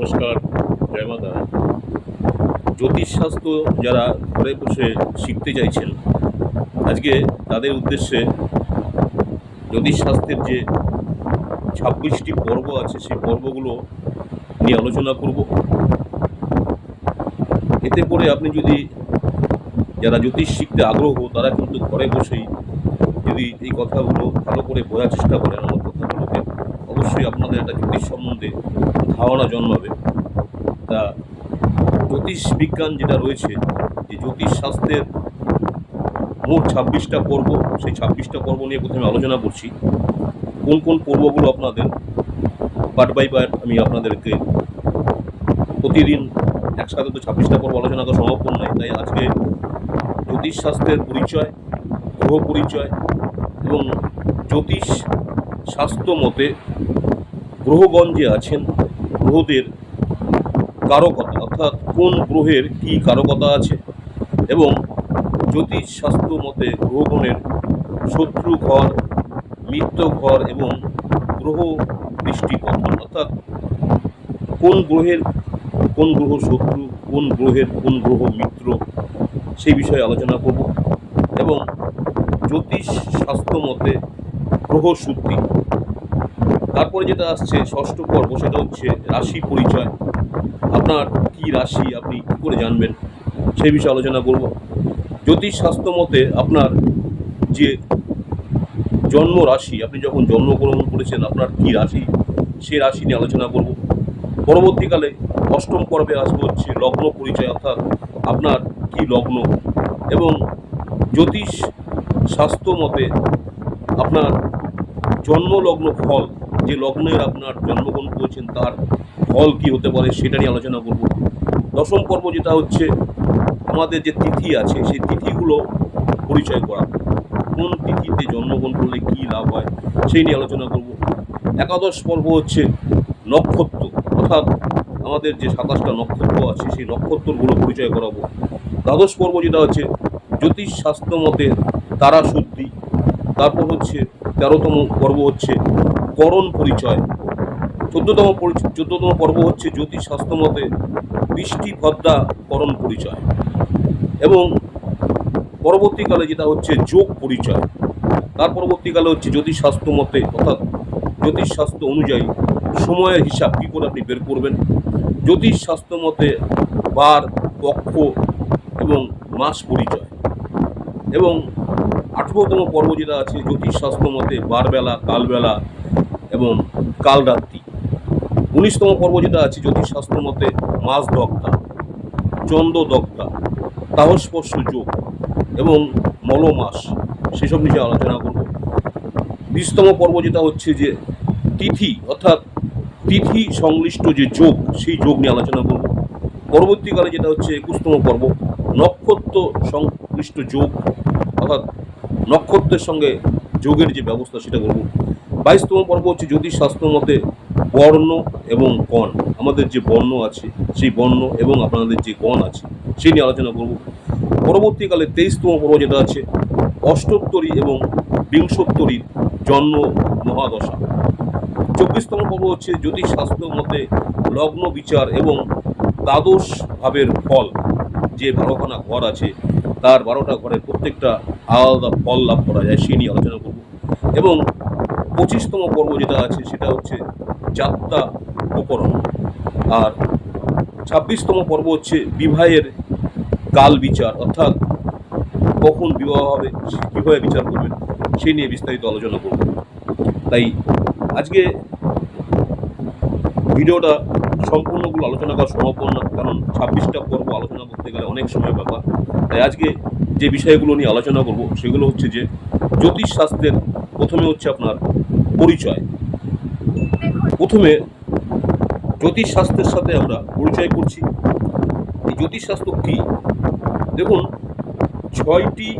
নমস্কার, জয় মাতা জ্যোতিষশাস্ত্র যারা ঘরে বসে শিখতে চাইছেন, আজকে তাদের উদ্দেশ্যে জ্যোতিষশাস্ত্রের যে ছাব্বিশটি পর্ব আছে, সেই পর্বগুলো নিয়ে আলোচনা করব। এতে করে আপনি যদি যারা জ্যোতিষ শিখতে আগ্রহ, তারা কিন্তু ঘরে বসেই যদি এই কথাগুলো ভালো করে বোঝার চেষ্টা করেন অবশ্যই আপনাদের একটা জ্যোতিষ সম্বন্ধে ধারণা জন্মাবে। তা জ্যোতিষ বিজ্ঞান যেটা রয়েছে, যে জ্যোতিষ শাস্ত্রের মোট ছাব্বিশটা পর্ব, সেই ছাব্বিশটা পর্ব নিয়ে প্রথমে আলোচনা করছি। কোন কোন পর্বগুলো আপনাদের পার্ট বাই পার্ট আমি আপনাদেরকে প্রতিদিন একসাথে তো ছাব্বিশটা পর্ব আলোচনা করা সম্ভব নয়, তাই আজকে জ্যোতিষ শাস্ত্রের পরিচয়, গ্রহ পরিচয় এবং জ্যোতিষ স্বাস্থ্য মতে গ্রহগণ যে আছেন গ্রহদের কারকতা, অর্থাৎ কোন গ্রহের কী কারকতা আছে? এবং জ্যোতিষ শাস্ত্র মতে গ্রহগণের শত্রু ঘর, মিত্র ঘর এবং গ্রহ দৃষ্টি পতন অর্থাৎ কোন গ্রহের, কোন গ্রহ শত্রু, কোন গ্রহের, কোন গ্রহ মিত্র? সেই বিষয়ে আলোচনা করব। এবং জ্যোতিষ শাস্ত্র মতে গ্রহ শুদ্ধি তারপরে যেটা আসছে, ষষ্ঠ পর্ব, সেটা হচ্ছে রাশি পরিচয়। আপনার কি রাশি, আপনি কী করে জানবেন? সেই বিষয়ে আলোচনা করব। জ্যোতিষ শাস্ত্র মতে আপনার যে জন্ম রাশি, আপনি যখন জন্মগ্রহণ করেছেন, আপনার কি রাশি? সে রাশি নিয়ে আলোচনা করব। পরবর্তীকালে অষ্টম পর্বে আসবে হচ্ছে লগ্ন পরিচয়, অর্থাৎ আপনার কি লগ্ন? এবং জ্যোতিষ শাস্ত্র মতে আপনার জন্মলগ্ন ফল যে লগ্নের আপনার জন্মগ্রহণ করেছেন, তার ফল কি হতে পারে সেটা নিয়ে আলোচনা করব। দশম পর্ব যেটা হচ্ছে, আমাদের যে তিথি আছে, সেই তিথিগুলো পরিচয় করা। কোন তিথিতে জন্মগ্রহণ করলে কী লাভ হয়, সেই নিয়ে আলোচনা করব। একাদশ পর্ব হচ্ছে নক্ষত্র। অর্থাৎ আমাদের যে সাতাশটা নক্ষত্র আছে, সেই নক্ষত্রগুলো পরিচয় করাবো। দ্বাদশ পর্ব যেটা হচ্ছে, জ্যোতিষ শাস্ত্র মতে তারা শুদ্ধি তারপর হচ্ছে তেরোতম পর্ব হচ্ছে করণ পরিচয়। চোদ্দতম চোদ্দতম পর্ব হচ্ছে জ্যোতিষ শাস্ত্র মতে বৃষ্টি, ভদ্রা, করণ পরিচয়। এবং পরবর্তীকালে যেটা হচ্ছে যোগ পরিচয়। তার পরবর্তীকালে হচ্ছে জ্যোতিষ শাস্ত্র মতে অর্থাৎ জ্যোতিষ শাস্ত্র অনুযায়ী সময়ের হিসাব কী করে আপনি বের করবেন? জ্যোতিষ শাস্ত্র মতে বার পক্ষ এবং মাস পরিচয়। এবং আঠেরোতম পর্ব যেটা আছে জ্যোতিষ শাস্ত্র মতে বারবেলা, কালবেলা এবং কালরাত্রি। উনিশতম পর্ব যেটা আছে জ্যোতিষ শাস্ত্র মতে মাস দগ্ধা চন্দ্র দগ্ধা তাহস্পর্শ যোগ এবং মলমাস সেসব নিয়ে আলোচনা করব। বিশতম পর্ব যেটা হচ্ছে যে তিথি, অর্থাৎ তিথি সংশ্লিষ্ট যে যোগ, সেই যোগ নিয়ে আলোচনা করব। পরবর্তীকালে যেটা হচ্ছে একুশতম পর্ব, নক্ষত্র সংশ্লিষ্ট যোগ, অর্থাৎ নক্ষত্রের সঙ্গে যোগের যে ব্যবস্থা, সেটা করব। বাইশতম পর্ব হচ্ছে জ্যোতিষ শাস্ত্র মতে বর্ণ এবং গণ। আমাদের যে বর্ণ আছে, সেই বর্ণ এবং আপনাদের যে গণ আছে, সেই নিয়ে আলোচনা করব। পরবর্তীকালে তেইশতম পর্ব যেটা আছে, অষ্টোত্তরী এবং বিংশোত্তরীর জন্ম মহাদশা। চব্বিশতম পর্ব হচ্ছে জ্যোতিষ শাস্ত্র মতে লগ্ন বিচার এবং দ্বাদশ ভাবের ফল। যে বারোখানা ঘর আছে, তার বারোটা ঘরের প্রত্যেকটা আলাদা ফল লাভ করা যায়, সেই নিয়ে আলোচনা করব। এবং পঁচিশতম পর্ব যেটা আছে, সেটা হচ্ছে যাত্রা উপকরণ। আর ছাব্বিশতম পর্ব হচ্ছে বিবাহের কাল বিচার, অর্থাৎ কখন বিবাহ হবে, কীভাবে বিচার করবেন সেই নিয়ে বিস্তারিত আলোচনা করব। তাই আজকে ভিডিওটা সম্পূর্ণগুলো আলোচনা করা সম্ভব না, কারণ ছাব্বিশটা পর্ব আলোচনা করতে গেলে অনেক সময় ব্যাপার। তাই আজকে যে বিষয়গুলো নিয়ে আলোচনা করব, সেগুলো হচ্ছে যে জ্যোতিষ শাস্ত্রের প্রথমে হচ্ছে আপনার পরিচয়। প্রথমে জ্যোতিষ শাস্ত্রের সাথে আমরা পরিচয় করছি। এই জ্যোতিষ শাস্ত্র কী? দেখুন, ছয়টি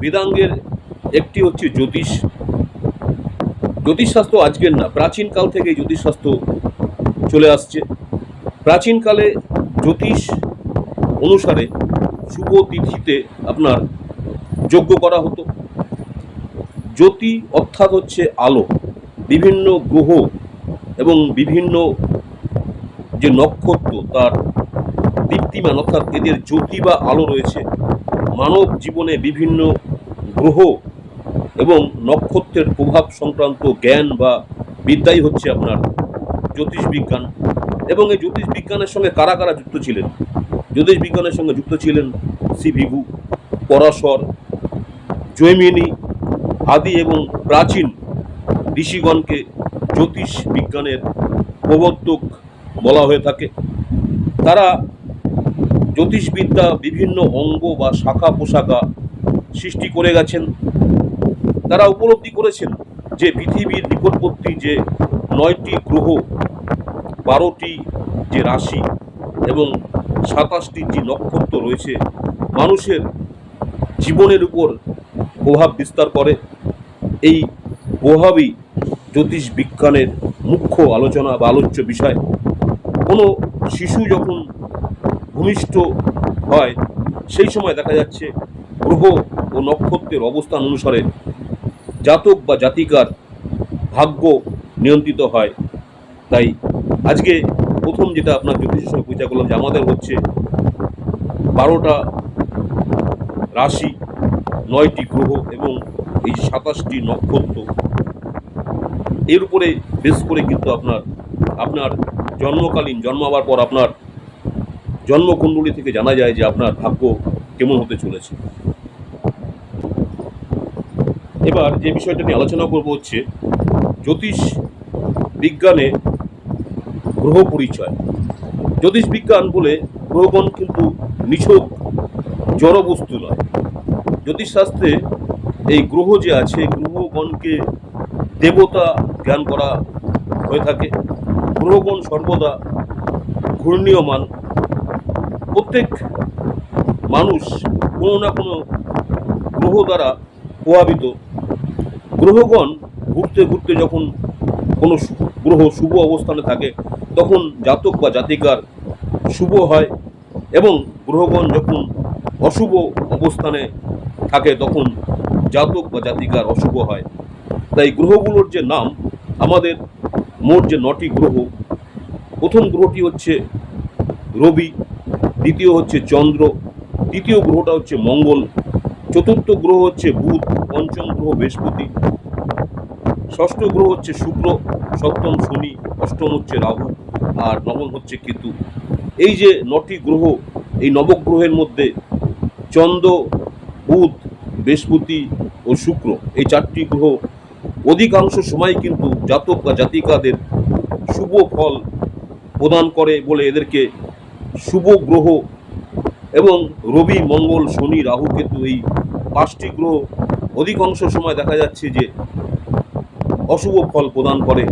বেদাঙ্গের একটি হচ্ছে জ্যোতিষ। জ্যোতিষশাস্ত্র আজকের না প্রাচীনকাল থেকে জ্যোতিষশাস্ত্র চলে আসছে। প্রাচীনকালে জ্যোতিষ অনুসারে শুভ তিথিতে আপনার যজ্ঞ করা হতো। জ্যোতি অর্থাৎ হচ্ছে আলো। বিভিন্ন গ্রহ এবং বিভিন্ন যে নক্ষত্র, তার দীপ্তিমান অর্থাৎ এদের জ্যোতি বা আলো রয়েছে, মানব জীবনে বিভিন্ন গ্রহ এবং নক্ষত্রের প্রভাব সংক্রান্ত জ্ঞান বা বিদ্যাই হচ্ছে আপনার জ্যোতিষ বিজ্ঞান। এবং এই জ্যোতিষ বিজ্ঞানের সঙ্গে কারা কারা যুক্ত ছিলেন? জ্যোতিষ বিজ্ঞানের সঙ্গে যুক্ত ছিলেন সি ভিভু, পরাশর, জৈমিনী আদি এবং প্রাচীন ঋষিগণকে জ্যোতিষ বিজ্ঞানের প্রবর্তক বলা হয়ে থাকে। তারা জ্যোতিষবিদ্যা বিভিন্ন অঙ্গ বা শাখা পোশাকা সৃষ্টি করে গেছেন। তারা উপলব্ধি করেছেন যে পৃথিবীর নিকটবর্তী যে নয়টি গ্রহ, বারোটি যে রাশি এবং সাতাশটি যে নক্ষত্র রয়েছে, মানুষের জীবনের উপর প্রভাব বিস্তার করে। এই প্রভাবই জ্যোতিষ বিজ্ঞানের মুখ্য আলোচনা বা আলোচ্য বিষয়। কোনো শিশু যখন ভূমিষ্ঠ হয়, সেই সময় দেখা যাচ্ছে গ্রহ ও নক্ষত্রের অবস্থান অনুসারে জাতক বা জাতিকার ভাগ্য নিয়ন্ত্রিত হয়। তাই আজকে প্রথম যেটা আপনার জ্যোতিষের সঙ্গে পূজা করলাম যে আমাদের হচ্ছে বারোটা রাশি নয়টি গ্রহ এবং এই সাতাশটি নক্ষত্র, এর উপরে বেশ করে কিন্তু আপনার আপনার জন্মকালীন জন্মাবার পর আপনার জন্মকুণ্ডলী থেকে জানা যায় যে আপনার ভাগ্য কেমন হতে চলেছে। এবার যে বিষয়টা নিয়ে আলোচনা করব হচ্ছে, জ্যোতিষ বিজ্ঞানে গ্রহ পরিচয়। জ্যোতিষ বিজ্ঞান বলে গ্রহগণ কিন্তু নিছক জড় বস্তু নয়। জ্যোতিষশাস্ত্রে এই গ্রহ যে আছে, গ্রহগণকে দেবতা জ্ঞান করা হয়ে থাকে। গ্রহগণ সর্বদা ঘূর্ণীয়মান। প্রত্যেক মানুষ কোনো না কোনো গ্রহ দ্বারা প্রভাবিত। গ্রহগণ ঘুরতে ঘুরতে যখন কোনো গ্রহ শুভ অবস্থানে থাকে, তখন জাতক বা জাতিকার শুভ হয় এবং গ্রহগণ যখন অশুভ অবস্থানে থাকে তখন জাতক বা জাতিকার অশুভ হয়। তাই গ্রহগুলোর যে নাম, আমাদের মোট যে নটি গ্রহ, প্রথম গ্রহটি হচ্ছে রবি, দ্বিতীয় হচ্ছে চন্দ্র, তৃতীয় গ্রহটা হচ্ছে মঙ্গল, চতুর্থ গ্রহ হচ্ছে বুধ, পঞ্চম গ্রহ বৃহস্পতি, ষষ্ঠ গ্রহ হচ্ছে শুক্র, সপ্তম শনি, অষ্টম হচ্ছে রাহু আর নবম হচ্ছে কেতু। এই যে নটি গ্রহ, এই নবগ্রহের মধ্যে চন্দ্র বুধ, বৃহস্পতি ও শুক্র এই চারটি গ্রহ অধিকাংশ সময় কিন্তু জাতক বা জাতিকাদের শুভ ফল প্রদান করে বলে এদেরকে শুভ গ্রহ এবং রবি, মঙ্গল, শনি, রাহু কেতু এই পাঁচটি গ্রহ অধিকাংশ সময় দেখা যাচ্ছে যে অশুভ ফল প্রদান করে।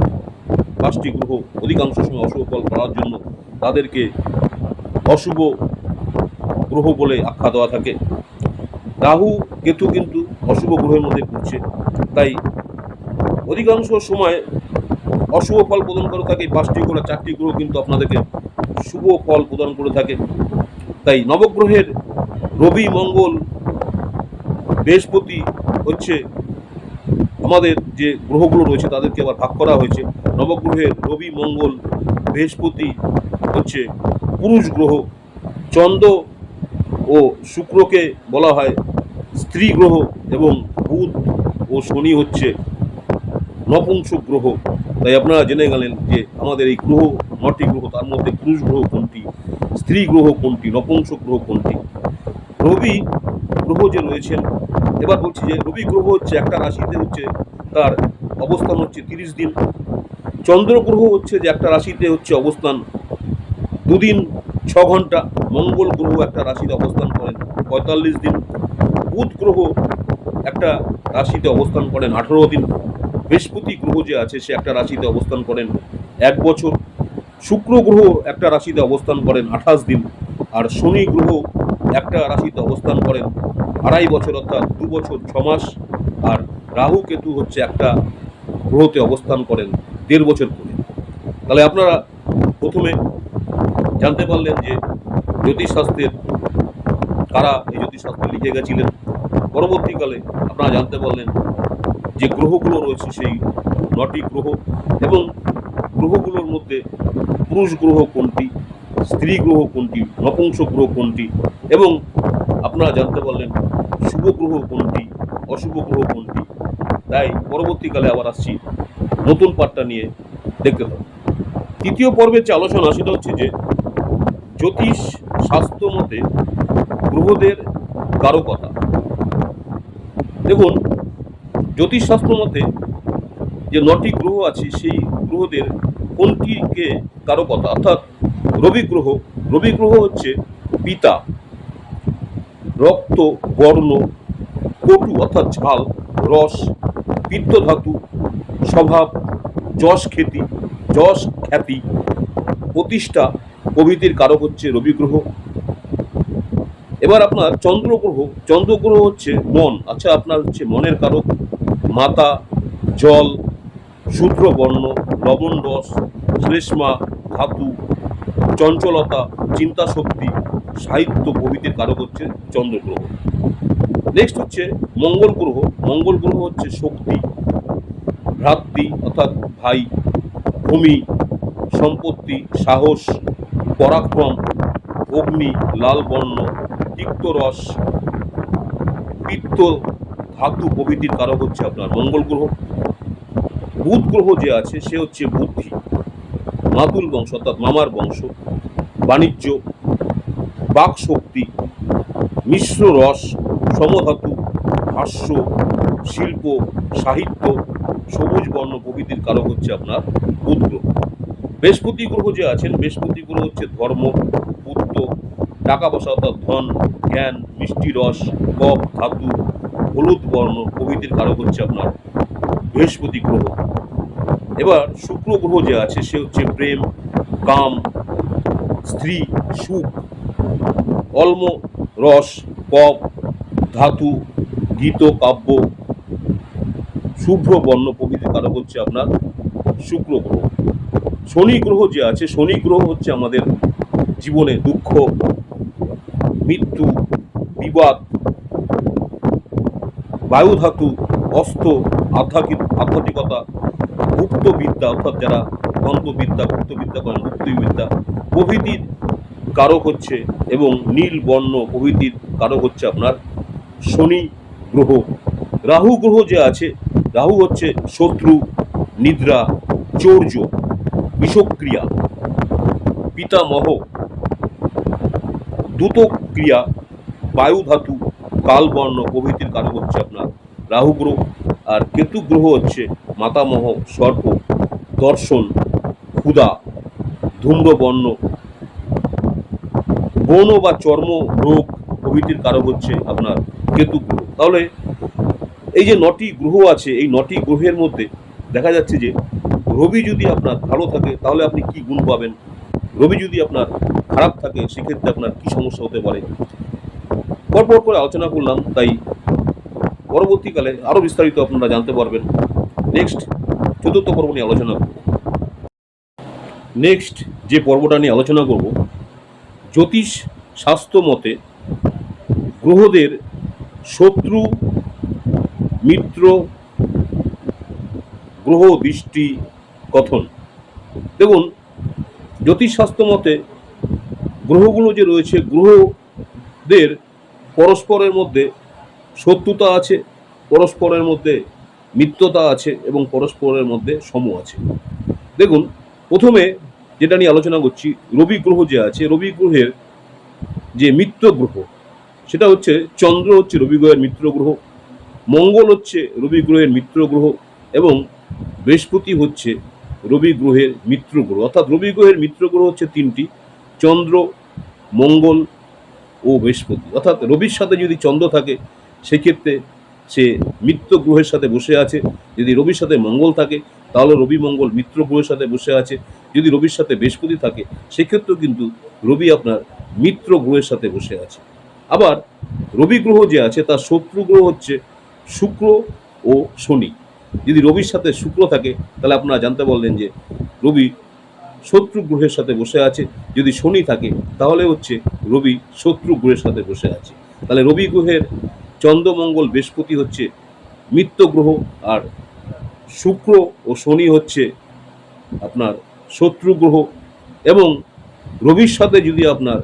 পাঁচটি গ্রহ অধিকাংশ সময় অশুভ ফল করার জন্য তাদেরকে অশুভ গ্রহ বলে আখ্যা দেওয়া থাকে। রাহু, কেতু কিন্তু অশুভ গ্রহের মধ্যে পড়ছে তাই অধিকাংশ সময় অশুভ ফল প্রদান করে থাকে, পাঁচটি গ্রহ, চারটি গ্রহ কিন্তু আপনাদেরকে শুভ ফল প্রদান করে থাকে। তাই নবগ্রহের রবি, মঙ্গল, বৃহস্পতি হচ্ছে আমাদের যে গ্রহগুলো রয়েছে, তাদেরকে আবার ভাগ করা হয়েছে। নবগ্রহের রবি, মঙ্গল, বৃহস্পতি হচ্ছে পুরুষ গ্রহ। চন্দ্র ও শুক্রকে বলা হয় স্ত্রী গ্রহ এবং বুধ ও শনি হচ্ছে নপুংসক গ্রহ। তাই আপনারা জেনে গেলেন যে আমাদের এই গ্রহ, নটি গ্রহ, তার মধ্যে পুরুষ গ্রহ কোনটি, স্ত্রী গ্রহ কোনটি নপুংসক গ্রহ কোনটি? রবি গ্রহ যে রয়েছেন, এবার বলছি যে রবি গ্রহ হচ্ছে একটা রাশিতে হচ্ছে তার অবস্থান হচ্ছে তিরিশ দিন। চন্দ্র গ্রহ হচ্ছে যে একটা রাশিতে হচ্ছে অবস্থান দুদিন, ছ ঘণ্টা। মঙ্গল গ্রহ একটা রাশিতে অবস্থান করেন পঁয়তাল্লিশ দিন। বুধ গ্রহ একটা রাশিতে অবস্থান করেন। আঠেরো দিন বৃহস্পতি গ্রহ যে আছে, সে একটা রাশিতে অবস্থান করেন এক বছর। শুক্র গ্রহ একটা রাশিতে অবস্থান করেন আঠাশ দিন। আর শনি গ্রহ একটা রাশিতে অবস্থান করেন আড়াই বছর, অর্থাৎ দু বছর, ছ মাস। আর রাহু কেতু হচ্ছে একটা গ্রহতে অবস্থান করেন দেড় বছর করে। তাহলে আপনারা প্রথমে জানতে পারলেন যে জ্যোতিষশাস্ত্রের কারা এই জ্যোতিষশাস্ত্র লিখে গেছিলেন? পরবর্তীকালে আপনারা জানতে পারলেন যে গ্রহগুলো রয়েছে সেই নটি গ্রহ এবং গ্রহগুলোর মধ্যে পুরুষ গ্রহ কোনটি, স্ত্রী গ্রহ কোনটি, নপুংস গ্রহ কোনটি এবং আপনারা জানতে পারলেন শুভ গ্রহ কোনটি, অশুভ গ্রহ কোনটি। তাই পরবর্তীকালে আবার আসছি নতুন পাঠটা নিয়ে দেখতে হবে। তৃতীয় পর্বের যে আলোচনা সেটা হচ্ছে যে জ্যোতিষ স্বাস্থ্য মতে গ্রহদের কারকতা দেখুন, জ্যোতিষশাস্ত্র মতে যে নটি গ্রহ আছে, সেই গ্রহদের কোনটিকে কারকতা অর্থাৎ রবি গ্রহ। রবি গ্রহ হচ্ছে পিতা, রক্ত, বর্ণ, কটু, অর্থাৎ ঝাল, রস, পিত্ত ধাতু, স্বভাব, যশ খ্যাতি যশ খ্যাতি। প্রতিষ্ঠা প্রভৃতির কারক হচ্ছে রবি গ্রহ। এবার আপনার চন্দ্রগ্রহ চন্দ্রগ্রহ হচ্ছে মন। আচ্ছা আপনার হচ্ছে মনের কারক, মাতা, জল, শূদ্রবর্ণ লবণ রস শ্লেষ্মা, ধাতু, চঞ্চলতা চিন্তা শক্তি সাহিত্য প্রভৃতির কারক হচ্ছে চন্দ্রগ্রহ। নেক্সট হচ্ছে মঙ্গল গ্রহ। মঙ্গল গ্রহ হচ্ছে শক্তি ভ্রাতৃ অর্থাৎ ভাই, ভূমি, সম্পত্তি, সাহস, পরাক্রম, অগ্নি, লাল বর্ণ তিক্তরস পিত্ত ধাতু প্রভৃতির কারক হচ্ছে আপনার মঙ্গল গ্রহ। বুধ গ্রহ যে আছে, সে হচ্ছে বুদ্ধি। মাতুল বংশ অর্থাৎ মামার বংশ, বাণিজ্য বাক শক্তি মিশ্র রস, সমধাতু, হাস্য, শিল্প, সাহিত্য, সবুজ বর্ণ প্রভৃতির কারক হচ্ছে আপনার বুধ গ্রহ। বৃহস্পতি গ্রহ যে আছেন, বৃহস্পতি গ্রহ হচ্ছে ধর্ম টাকা পয়সা অর্থাৎ ধন, জ্ঞান, মিষ্টি রস কপ ধাতু, হলুদ বর্ণ প্রভৃতির কারক হচ্ছে আপনার বৃহস্পতি গ্রহ। এবার শুক্র গ্রহ যে আছে, সে হচ্ছে প্রেম, কাম, স্ত্রী, সুখ, অলম, রস কপ ধাতু, গীত, কাব্য, শুভ্র বর্ণ প্রভৃতির কারক হচ্ছে আপনার শুক্র গ্রহ। শনি গ্রহ যে আছে, শনি গ্রহ হচ্ছে আমাদের জীবনে দুঃখ বিবাদ। বায়ু ধাতু অস্ত্র আধ্যাত্মিক, আধ্যাত্মিকতা, গুপ্তবিদ্যা, অর্থাৎ যারা তন্ত্রবিদ্যা গুপ্তবিদ্যা করেন, গুপ্তবিদ্যা, প্রভৃতির কারক হচ্ছে এবং নীল বর্ণ প্রভৃতির কারক হচ্ছে আপনার শনি গ্রহ। রাহু গ্রহ যে আছে, রাহু হচ্ছে শত্রু, নিদ্রা, চৌর্য, বিষক্রিয়া, পিতামহ দ্রুত ক্রিয়া বায়ু ধাতু কালবর্ণ প্রভৃতির কারক হচ্ছে আপনার রাহু গ্রহ আর কেতু গ্রহ হচ্ছে মাতামহ, সর্প, দর্শন, ক্ষুধা, ধূম্রবর্ণ। বন বা চর্ম রোগ প্রভৃতির কারক হচ্ছে আপনার কেতু গ্রহ তাহলে এই যে নটি গ্রহ আছে, এই নটি গ্রহের মধ্যে দেখা যাচ্ছে যে রবি যদি আপনার ভালো থাকে, তাহলে আপনি কি গুণ পাবেন? রবি যদি আপনার খারাপ থাকে, সেক্ষেত্রে আপনার কি সমস্যা হতে পারে? পরপর করে আলোচনা করলাম, তাই পরবর্তীকালে আরও বিস্তারিত আপনারা জানতে পারবেন। নেক্সট চতুর্থ পর্ব নিয়ে আলোচনা করব। নেক্সট যে পর্বটা নিয়ে আলোচনা করব, জ্যোতিষ শাস্ত্র মতে গ্রহদের শত্রু, মিত্র, গ্রহ দৃষ্টি, কথন। দেখুন জ্যোতিষশাস্ত্র মতে গ্রহগুলো যে রয়েছে, গ্রহদের পরস্পরের মধ্যে শত্রুতা আছে, পরস্পরের মধ্যে মিত্রতা আছে এবং পরস্পরের মধ্যে সম আছে। দেখুন, প্রথমে যেটা নিয়ে আলোচনা করছি, রবি গ্রহ যে আছে, রবি গ্রহের যে মিত্র গ্রহ, সেটা হচ্ছে চন্দ্র হচ্ছে রবি গ্রহের মিত্র গ্রহ, মঙ্গল হচ্ছে রবি গ্রহের মিত্র গ্রহ এবং বৃহস্পতি হচ্ছে রবি গ্রহের মিত্র গ্রহ। অর্থাৎ রবি গ্রহের মিত্র গ্রহ হচ্ছে তিনটি, চন্দ্র, মঙ্গল ও বৃহস্পতি। অর্থাৎ রবির সাথে যদি চন্দ্র থাকে, সেক্ষেত্রে সে মিত্র গ্রহের সাথে বসে আছে। যদি রবির সাথে মঙ্গল থাকে, তাহলে রবি মঙ্গল মিত্র গ্রহের সাথে বসে আছে। যদি রবির সাথে বৃহস্পতি থাকে, সেক্ষেত্রেও কিন্তু রবি আপনার মিত্র গ্রহের সাথে বসে আছে। আবার রবি গ্রহ যে আছে, তার শত্রু গ্রহ হচ্ছে শুক্র ও শনি। যদি রবির সাথে শুক্র থাকে, তাহলে আপনারা জানতে বললেন যে রবি শত্রু গ্রহের সাথে বসে আছে। যদি শনি থাকে, তাহলে হচ্ছে রবি শত্রু গ্রহের সাথে বসে আছে। তাহলে রবি গ্রহের চন্দ্রমঙ্গল বৃহস্পতি হচ্ছে মিত্র গ্রহ, আর শুক্র ও শনি হচ্ছে আপনার শত্রু গ্রহ। এবং রবির সাথে যদি আপনার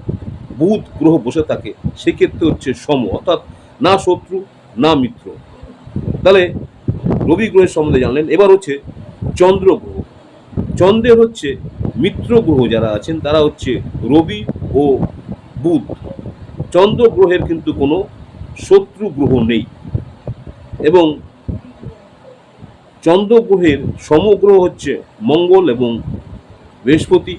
বুধ গ্রহ বসে থাকে, সেক্ষেত্রে হচ্ছে সম, অর্থাৎ না শত্রু, না মিত্র। তাহলে রবি গ্রহের সম্বন্ধে জানলেন। এবার হচ্ছে চন্দ্র গ্রহ। চন্দ্রের হচ্ছে মিত্র গ্রহ যারা আছেন, তারা হচ্ছে রবি ও বুধ। চন্দ্র গ্রহের কিন্তু কোনো শত্রু গ্রহ নেই। এবং চন্দ্র গ্রহের সমগ্রহ হচ্ছে মঙ্গল এবং বৃহস্পতি,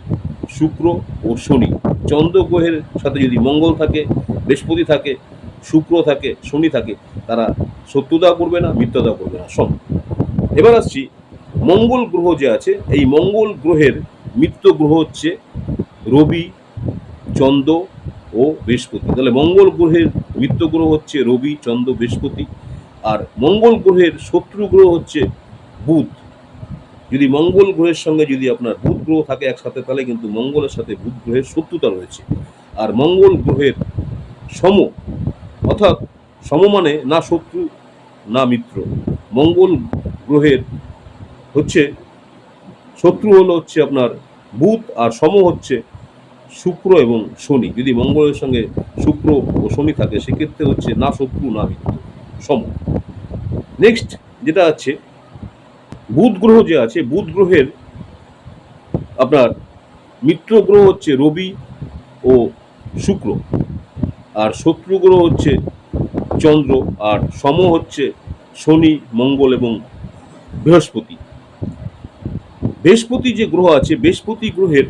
শুক্র ও শনি। চন্দ্র গ্রহের সাথে যদি মঙ্গল থাকে, বৃহস্পতি থাকে, শুক্র থাকে, শনি থাকে, তারা শত্রুতা করবে না, মিত্রতা করবে না। সম এবার আসছি মঙ্গল গ্রহ যে আছে, এই মঙ্গল গ্রহের মিত্র গ্রহ হচ্ছে রবি, চন্দ্র ও বৃহস্পতি। তাহলে মঙ্গল গ্রহের মিত্র গ্রহ হচ্ছে রবি, চন্দ্র, বৃহস্পতি। আর মঙ্গল গ্রহের শত্রু গ্রহ হচ্ছে বুধ। যদি মঙ্গল গ্রহের সঙ্গে যদি আপনার বুধ গ্রহ থাকে একসাথে, তাহলে কিন্তু মঙ্গলের সাথে বুধ গ্রহের শত্রুতা রয়েছে। আর মঙ্গল গ্রহের সম, অর্থাৎ সম মানে না শত্রু, না মিত্র। মঙ্গল গ্রহের হচ্ছে শত্রু হলো হচ্ছে আপনার বুধ আর সম হচ্ছে শুক্র এবং শনি। যদি মঙ্গলের সঙ্গে শুক্র ও শনি থাকে, সেক্ষেত্রে হচ্ছে না শত্রু, না মিত্র সম। নেক্সট যেটা আছে, বুধ গ্রহ যে আছে, বুধ গ্রহের আপনার মিত্র গ্রহ হচ্ছে রবি ও শুক্র। আর শত্রু গ্রহ হচ্ছে চন্দ্র, আর সম হচ্ছে শনি, মঙ্গল এবং বৃহস্পতি। বৃহস্পতি যে গ্রহ আছে, বৃহস্পতি গ্রহের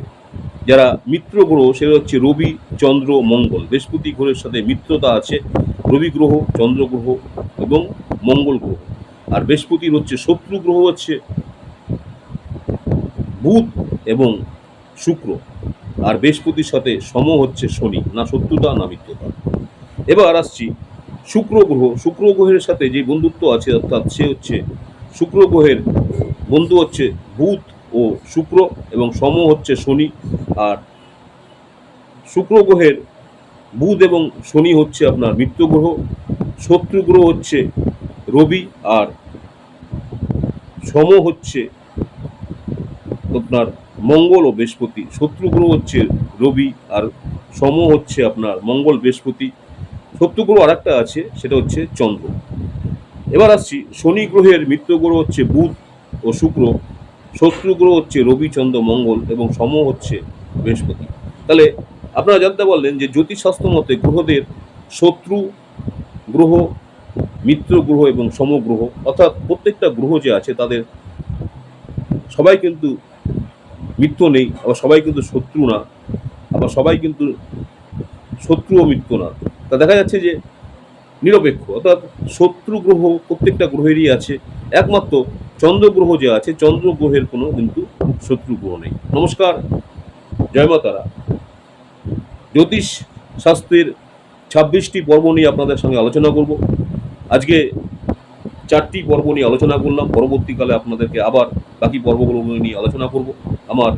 যারা মিত্র গ্রহ সেটা হচ্ছে রবি, চন্দ্র, মঙ্গল। বৃহস্পতি গ্রহের সাথে মিত্রতা আছে, রবি গ্রহ, চন্দ্র গ্রহ এবং মঙ্গল গ্রহ। আর বৃহস্পতির হচ্ছে শত্রু গ্রহ হচ্ছে বুধ এবং শুক্র। আর বৃহস্পতির সাথে সম হচ্ছে শনি, না শত্রুতা, না মিত্রতা। এবার আসছি শুক্র গ্রহ। শুক্র গ্রহের সাথে যে বন্ধুত্ব আছে, অর্থাৎ সে হচ্ছে শুক্র গ্রহের বন্ধু হচ্ছে বুধ। ও শুক্র এবং সম হচ্ছে শনি। আর শুক্র গ্রহের বুধ এবং শনি হচ্ছে আপনার মিত্র গ্রহ। শত্রু গ্রহ হচ্ছে রবি আর সম হচ্ছে আপনার মঙ্গল ও বৃহস্পতি। শত্রু গ্রহ হচ্ছে রবি আর সম হচ্ছে আপনার মঙ্গল, বৃহস্পতি। শত্রু গ্রহ আরেকটা আছে, সেটা হচ্ছে চন্দ্র। এবার আসছি, শনি গ্রহের মৃত্যু গ্রহ হচ্ছে বুধ ও শুক্র। শত্রু গ্রহ হচ্ছে রবিচন্দ্র মঙ্গল এবং সম হচ্ছে বৃহস্পতি। তাহলে আপনারা জানতে পারলেন যে জ্যোতিষশাস্ত্র মতে গ্রহদের শত্রু গ্রহ, মিত্র গ্রহ এবং সমগ্রহ অর্থাৎ প্রত্যেকটা গ্রহ যে আছে তাদের সবাই কিন্তু মিত্র নেই, আবার সবাই কিন্তু শত্রু না, আবার সবাই কিন্তু শত্রু ও মিত্র না। তা দেখা যাচ্ছে যে নিরপেক্ষ, অর্থাৎ শত্রু গ্রহ প্রত্যেকটা গ্রহেরই আছে, একমাত্র চন্দ্র গ্রহ যে আছে চন্দ্র গ্রহের কোনো কিন্তু শত্রু গ্রহ নেই। নমস্কার, জয় মা জ্যোতিষ শাস্ত্রের ছাব্বিশটি পর্ব নিয়ে আপনাদের সঙ্গে আলোচনা করব। আজকে চারটি পর্ব নিয়ে আলোচনা করলাম। পরবর্তীকালে আপনাদেরকে আবার বাকি পর্বগুলো নিয়ে আলোচনা করব। আমার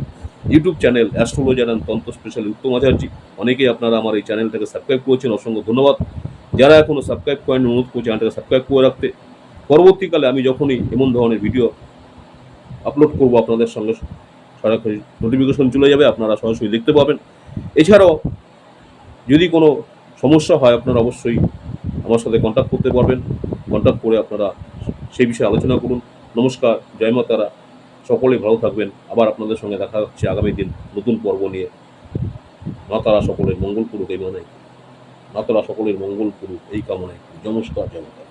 YouTube channel astrologer and tantra special Uttam Acharya. অনেকেই আপনারা আমার এই চ্যানেলটাকে সাবস্ক্রাইব করেছেন, অসংখ্য ধন্যবাদ। যারা এখনও সাবস্ক্রাইব করেন অনুরোধ করছি চ্যানেলটাকে সাবস্ক্রাইব করে রাখতে। পরবর্তীকালে আমি যখনই এমন ধরনের ভিডিও আপলোড করব আপনাদের সঙ্গে, সরাসরি নোটিফিকেশন চলে যাবে, আপনারা সরাসরি দেখতে পাবেন। এছাড়াও যদি কোনো সমস্যা হয়, আপনারা অবশ্যই আমার সাথে কন্ট্যাক্ট করতে পারবেন। কন্ট্যাক্ট করে আপনারা সেই বিষয়ে আলোচনা করুন। নমস্কার, জয় মা তারা। সকলে ভালো থাকবেন। আবার আপনাদের সঙ্গে দেখা হচ্ছে আগামী দিন নতুন পর্ব নিয়ে। মাতারা সকলের মঙ্গল করুক এই মানে। মাতারা সকলের মঙ্গল করুক এই কামনায়। নমস্কার, জয়